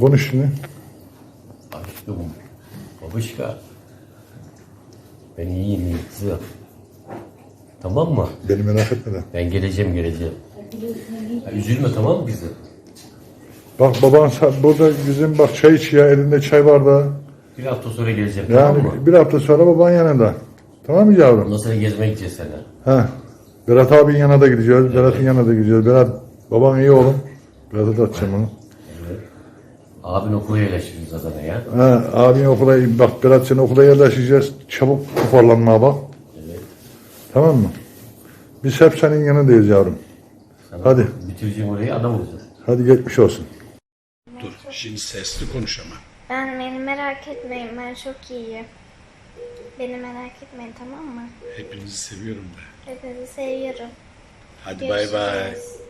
Konuş şimdi. Aşkım, babuşka. Ben iyiyim, iyi kızım. Tamam mı? Beni merak etme de. Ben geleceğim, geleceğim. Ya, üzülme tamam mı kızım? Bak baban sa- burada bizim bak çay içiyor elinde çay bardağı. Bir hafta sonra geleceğim Yani tamam mı? bir hafta sonra baban yanında. Tamam mı yavrum? Ondan sonra gezmeye gideceğiz seninle. Ha. Berat abinin yanına da gideceğiz. Berat'ın yanına da gideceğiz. Berat baban iyi oğlum. Berat'a da atacağım onu. Abin okula yerleştirdi zaten ya. Ha, abin okula bak Berat seni okula yerleşeceğiz. Çabuk toparlanmaya bak. Evet. Tamam mı? Biz hep senin yanındayız yavrum. Sana Hadi. Bitireceğim orayı adam olacağız. Hadi geçmiş olsun. Dur şimdi sesli konuş ama. Ben beni merak etmeyin ben çok iyiyim. Beni merak etmeyin tamam mı? Hepinizi seviyorum da. Hepinizi seviyorum. Hadi bay bay. Görüşürüz.